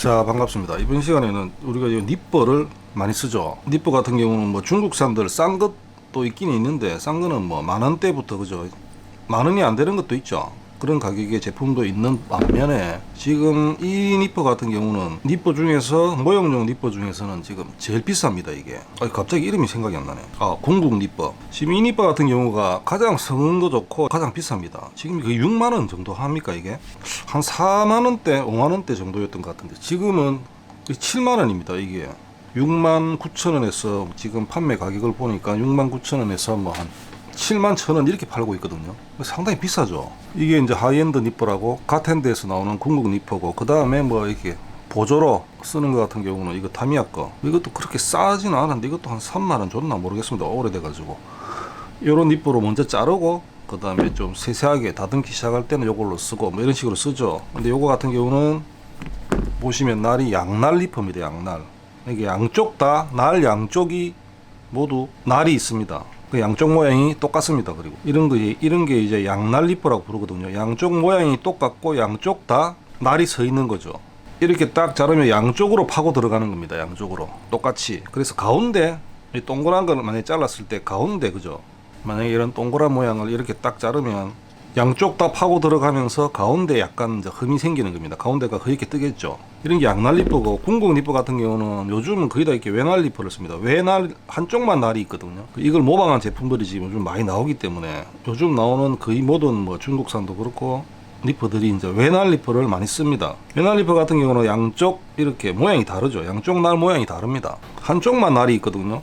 자 반갑습니다. 이번 시간에는 우리가 이 니퍼를 많이 쓰죠. 니퍼 같은 경우는 뭐 중국산들 싼 것도 있긴 있는데 싼 거는 뭐 만 원대부터 그죠. 만 원이 안 되는 것도 있죠. 그런 가격의 제품도 있는 반면에 지금 이 니퍼 같은 경우는 니퍼 중에서 모형용 니퍼 중에서는 지금 제일 비쌉니다 이게. 아 갑자기 이름이 생각이 안 나네. 아 공국 니퍼. 지금 이 니퍼 같은 경우가 가장 성능도 좋고 가장 비쌉니다. 지금 그 6만 원 정도 합니까 이게? 한 4만 원대, 5만 원대 정도였던 것 같은데 지금은 7만 원입니다 이게. 6만 9천 원에서 지금 판매 가격을 보니까 6만 9천 원에서 뭐한 7만 천 원 이렇게 팔고 있거든요. 상당히 비싸죠. 이게 이제 하이엔드 니퍼라고 가텐드에서 나오는 궁극 니퍼고 그 다음에 뭐 이렇게 보조로 쓰는 것 같은 경우는 이거 타미야 거 이것도 그렇게 싸지는 않은데 이것도 한 3만 원 줬나 모르겠습니다. 오래돼가지고 요런 니퍼로 먼저 자르고 그 다음에 좀 세세하게 다듬기 시작할 때는 요걸로 쓰고 뭐 이런 식으로 쓰죠. 근데 요거 같은 경우는 보시면 날이 양날 리퍼입니다. 양날. 이게 양쪽 다 날 양쪽이 모두 날이 있습니다. 그 양쪽 모양이 똑같습니다. 그리고 이런 거 이런 게 이제 양날 리퍼라고 부르거든요. 양쪽 모양이 똑같고 양쪽 다 날이 서 있는 거죠. 이렇게 딱 자르면 양쪽으로 파고 들어가는 겁니다. 양쪽으로 똑같이. 그래서 가운데 이 동그란 걸 만약에 잘랐을 때 가운데 그죠? 만약에 이런 동그란 모양을 이렇게 딱 자르면 양쪽 다 파고 들어가면서 가운데 약간 흠이 생기는 겁니다. 가운데가 허옇게 뜨겠죠. 이런 게 양날 리퍼고 궁극 리퍼 같은 경우는 요즘은 거의 다 이렇게 외날 리퍼를 씁니다. 외날 한쪽만 날이 있거든요. 이걸 모방한 제품들이 지금 요즘 많이 나오기 때문에 요즘 나오는 거의 모든 뭐 중국산도 그렇고 리퍼들이 이제 외날 리퍼를 많이 씁니다. 외날 리퍼 같은 경우는 양쪽 이렇게 모양이 다르죠. 양쪽 날 모양이 다릅니다. 한쪽만 날이 있거든요.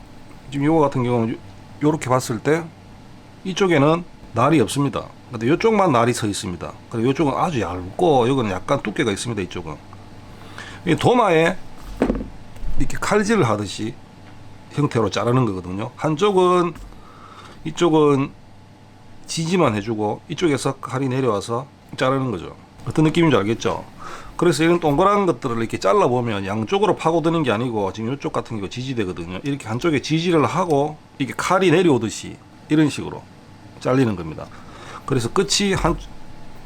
지금 이거 같은 경우는 요- 요렇게 봤을 때 이쪽에는 날이 없습니다. 근데 이쪽만 날이 서 있습니다. 그리고 이쪽은 아주 얇고 여기는 약간 두께가 있습니다. 이쪽은 이 도마에 이렇게 칼질을 하듯이 형태로 자르는 거거든요. 한쪽은 이쪽은 지지만 해주고 이쪽에서 칼이 내려와서 자르는 거죠. 어떤 느낌인지 알겠죠? 그래서 이런 동그란 것들을 이렇게 잘라 보면 양쪽으로 파고드는 게 아니고 지금 이쪽 같은 경우 지지대거든요. 이렇게 한쪽에 지지를 하고 이게 칼이 내려오듯이 이런 식으로 잘리는 겁니다. 그래서 끝이 한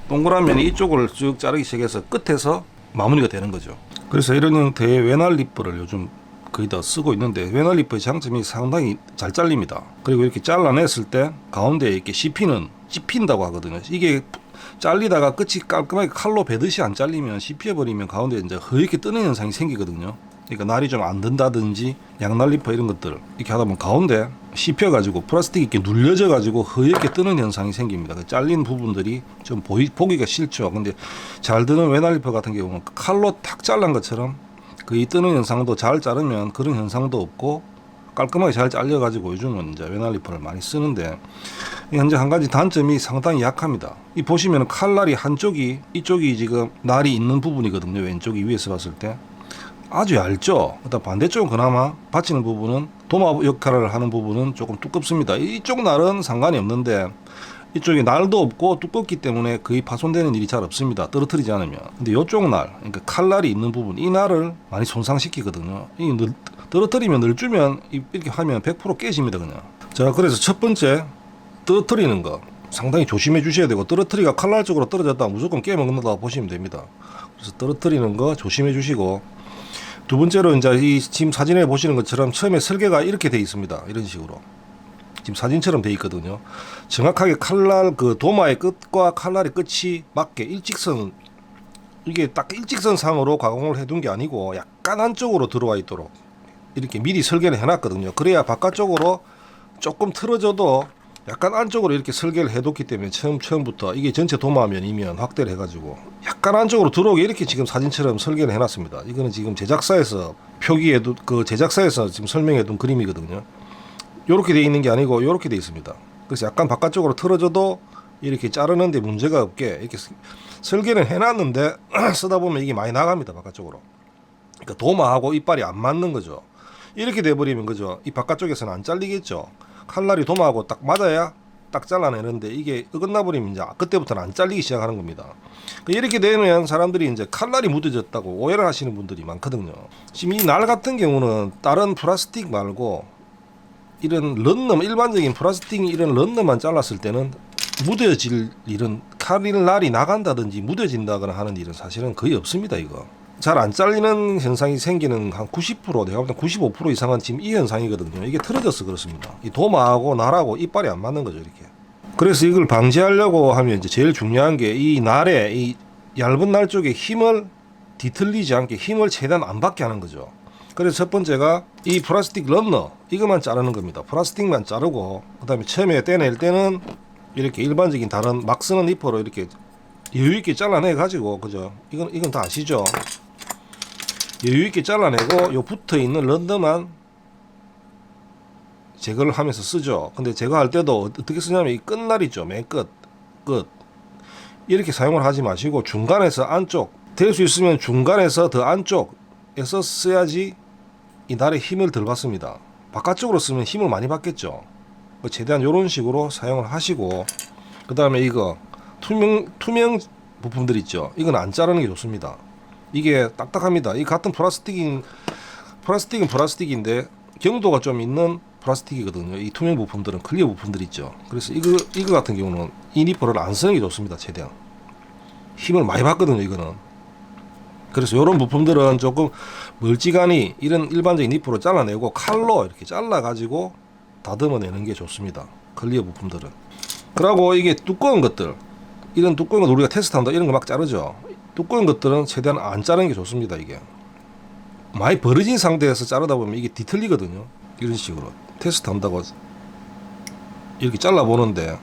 동그란 면이 이쪽을 쭉 자르기 시작해서 끝에서 마무리가 되는 거죠. 그래서 이런 형태의 외날 리퍼를 요즘 거의 다 쓰고 있는데 외날 리퍼의 장점이 상당히 잘 잘립니다. 그리고 이렇게 잘라냈을 때 가운데에 이렇게 씹히는 찝힌다고 하거든요. 이게 잘리다가 끝이 깔끔하게 칼로 베듯이 안 잘리면 씹혀버리면 가운데 이제 허옇게 뜨는 현상이 생기거든요. 그러니까 날이 좀 안 든다든지 양날 리퍼 이런 것들 이렇게 하다 보면 가운데 씹혀 가지고 플라스틱이 이렇게 눌려져 가지고 허옇게 뜨는 현상이 생깁니다. 그 잘린 부분들이 좀 보이, 보기가 싫죠. 근데 잘 드는 외날 리퍼 같은 경우는 칼로 탁 잘란 것처럼 거의 뜨는 현상도 잘 자르면 그런 현상도 없고 깔끔하게 잘 잘려 가지고 요즘은 이제 외날 리퍼를 많이 쓰는데 현재 한 가지 단점이 상당히 약합니다. 이 보시면 칼날이 한쪽이 이쪽이 지금 날이 있는 부분이거든요. 왼쪽이 위에서 봤을 때 아주 얇죠. 그다음 반대쪽은 그나마 받치는 부분은 도마 역할을 하는 부분은 조금 두껍습니다. 이쪽 날은 상관이 없는데 이쪽에 날도 없고 두껍기 때문에 거의 파손되는 일이 잘 없습니다. 떨어뜨리지 않으면. 근데 이쪽 날, 그러니까 칼날이 있는 부분, 이 날을 많이 손상시키거든요. 이 늘, 떨어뜨리면 늘주면 이- 이렇게 하면 100% 깨집니다, 그냥. 자, 그래서 첫 번째 떨어뜨리는 거 상당히 조심해 주셔야 되고 떨어뜨리가 칼날 쪽으로 떨어졌다 무조건 깨먹는다 보시면 됩니다. 그래서 떨어뜨리는 거 조심해 주시고 두 번째로 이제 이 지금 사진에 보시는 것처럼 처음에 설계가 이렇게 돼 있습니다. 이런 식으로. 지금 사진처럼 돼 있거든요. 정확하게 칼날 그 도마의 끝과 칼날의 끝이 맞게 일직선 이게 딱 일직선상으로 가공을 해둔 게 아니고 약간 안쪽으로 들어와 있도록 이렇게 미리 설계를 해놨거든요. 그래야 바깥쪽으로 조금 틀어져도 약간 안쪽으로 이렇게 설계를 해뒀기 때문에 처음 처음부터 이게 전체 도마면이면 확대를 해가지고 약간 안쪽으로 들어오게 이렇게 지금 사진처럼 설계를 해놨습니다. 이거는 지금 제작사에서 표기에도 그 제작사에서 지금 설명해둔 그림이거든요. 요렇게 돼 있는 게 아니고 요렇게 돼 있습니다. 그래서 약간 바깥쪽으로 틀어져도 이렇게 자르는데 문제가 없게 이렇게 스- 설계는 해놨는데 쓰다 보면 이게 많이 나갑니다 바깥쪽으로. 그러니까 도마하고 이빨이 안 맞는 거죠. 이렇게 돼버리면 그죠. 이 바깥쪽에서는 안 잘리겠죠. 칼날이 도마하고 딱 맞아야 딱 잘라내는데 이게 어긋나 버리면 이제 그때부터는 안 잘리기 시작하는 겁니다. 그 이렇게 되면 사람들이 이제 칼날이 묻어졌다고 오해를 하시는 분들이 많거든요. 지금 이 날 같은 경우는 다른 플라스틱 말고 이런 런너 일반적인 플라스틱 이런 런너만 잘랐을 때는 묻어질 일은 칼날 날이 나간다든지 묻어진다거나 하는 일은 사실은 거의 없습니다 이거 잘 안 잘리는 현상이 생기는 한 90% 내가 볼때95% 이상은 지금 이 현상이거든요. 이게 틀어져서 그렇습니다. 이 도마하고 날하고 이빨이 안 맞는 거죠, 이렇게. 그래서 이걸 방지하려고 하면 이제 제일 중요한 게 이 날에 이 얇은 날 쪽에 힘을 뒤틀리지 않게 힘을 최대한 안 받게 하는 거죠. 그래서 첫 번째가 이 플라스틱 런너 이것만 자르는 겁니다. 플라스틱만 자르고 그다음에 처음에 떼낼 때는 이렇게 일반적인 다른 막 쓰는 니퍼로 이렇게 여유 있게 잘라내 가지고 그죠? 이건 이건 다 아시죠? 여유 있게 잘라내고 요 붙어 있는 런더만 제거를 하면서 쓰죠. 근데 제거할 때도 어떻게 쓰냐면 이 끝날 있죠. 맨 끝. 끝. 이렇게 사용을 하지 마시고 중간에서 안쪽 될 수 있으면 중간에서 더 안쪽에서 써야지 이 날에 힘을 덜 받습니다. 바깥쪽으로 쓰면 힘을 많이 받겠죠. 그 최대한 이런 식으로 사용을 하시고 그 다음에 이거 투명 투명 부품들 있죠. 이건 안 자르는 게 좋습니다. 이게 딱딱합니다. 이 같은 플라스틱인 플라스틱은 플라스틱인데 경도가 좀 있는 플라스틱이거든요. 이 투명 부품들은 클리어 부품들 있죠. 그래서 이거 이거 같은 경우는 이 니퍼를 안 쓰는 게 좋습니다. 최대한 힘을 많이 받거든요. 이거는 그래서 이런 부품들은 조금 멀찌감이 이런 일반적인 니프로 잘라내고 칼로 이렇게 잘라 가지고 다듬어내는 게 좋습니다. 클리어 부품들은. 그리고 이게 두꺼운 것들 이런 두꺼운 거 우리가 테스트한다 이런 거 막 자르죠. 두꺼운 것들은 최대한 안 자르는 게 좋습니다. 이게 많이 벌어진 상태에서 자르다 보면 이게 뒤틀리거든요. 이런 식으로 테스트 한다고 이렇게 잘라 보는데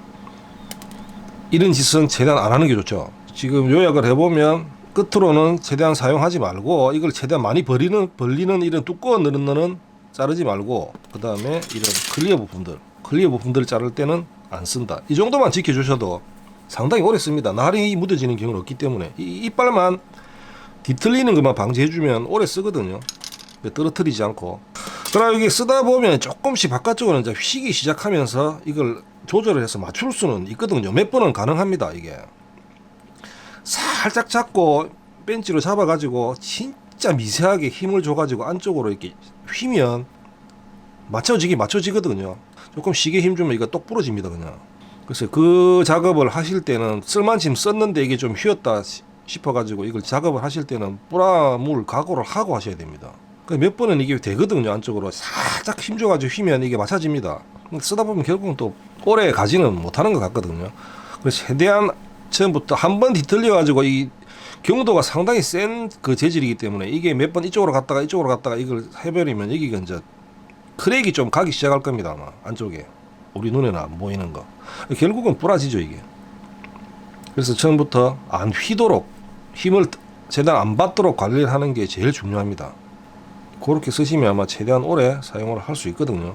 이런 짓은 최대한 안 하는 게 좋죠. 지금 요약을 해보면 끝으로는 최대한 사용하지 말고 이걸 최대한 많이 벌리는 벌리는 이런 두꺼운 너는 자르지 말고 그 다음에 이런 클리어 부품들 클리어 부품들을 자를 때는 안 쓴다. 이 정도만 지켜주셔도 상당히 오래 씁니다. 날이 묻어지는 경우는 없기 때문에 이 이빨만 뒤틀리는 것만 방지해주면 오래 쓰거든요. 떨어뜨리지 않고. 그러나 이게 쓰다 보면 조금씩 바깥쪽으로 이제 휘기 시작하면서 이걸 조절을 해서 맞출 수는 있거든요. 몇 번은 가능합니다. 이게 살짝 잡고 벤치로 잡아가지고 진짜 미세하게 힘을 줘가지고 안쪽으로 이렇게 휘면 맞춰지기 맞춰지거든요. 조금 시계 힘 주면 이거 똑 부러집니다 그냥. 그래서 그 작업을 하실 때는 쓸만침 썼는데 이게 좀 휘었다 시- 싶어가지고 이걸 작업을 하실 때는 뿌라물 각오를 하고 하셔야 됩니다. 그몇 번은 이게 되거든요 안쪽으로 살짝 힘 줘가지고 휘면 이게 맞춰집니다. 쓰다 보면 결국은 또 오래 가지는 못하는 것 같거든요. 그래서 최대한 처음부터 한 번 뒤틀려 가지고 이 경도가 상당히 센 그 재질이기 때문에 이게 몇 번 이쪽으로 갔다가 이쪽으로 갔다가 이걸 해버리면 여기가 이제 크랙이 좀 가기 시작할 겁니다 아마 안쪽에 우리 눈에는 안 보이는 거. 결국은 부러지죠 이게. 그래서 처음부터 안 휘도록 힘을 최대한 안 받도록 관리를 하는 게 제일 중요합니다. 그렇게 쓰시면 아마 최대한 오래 사용을 할 수 있거든요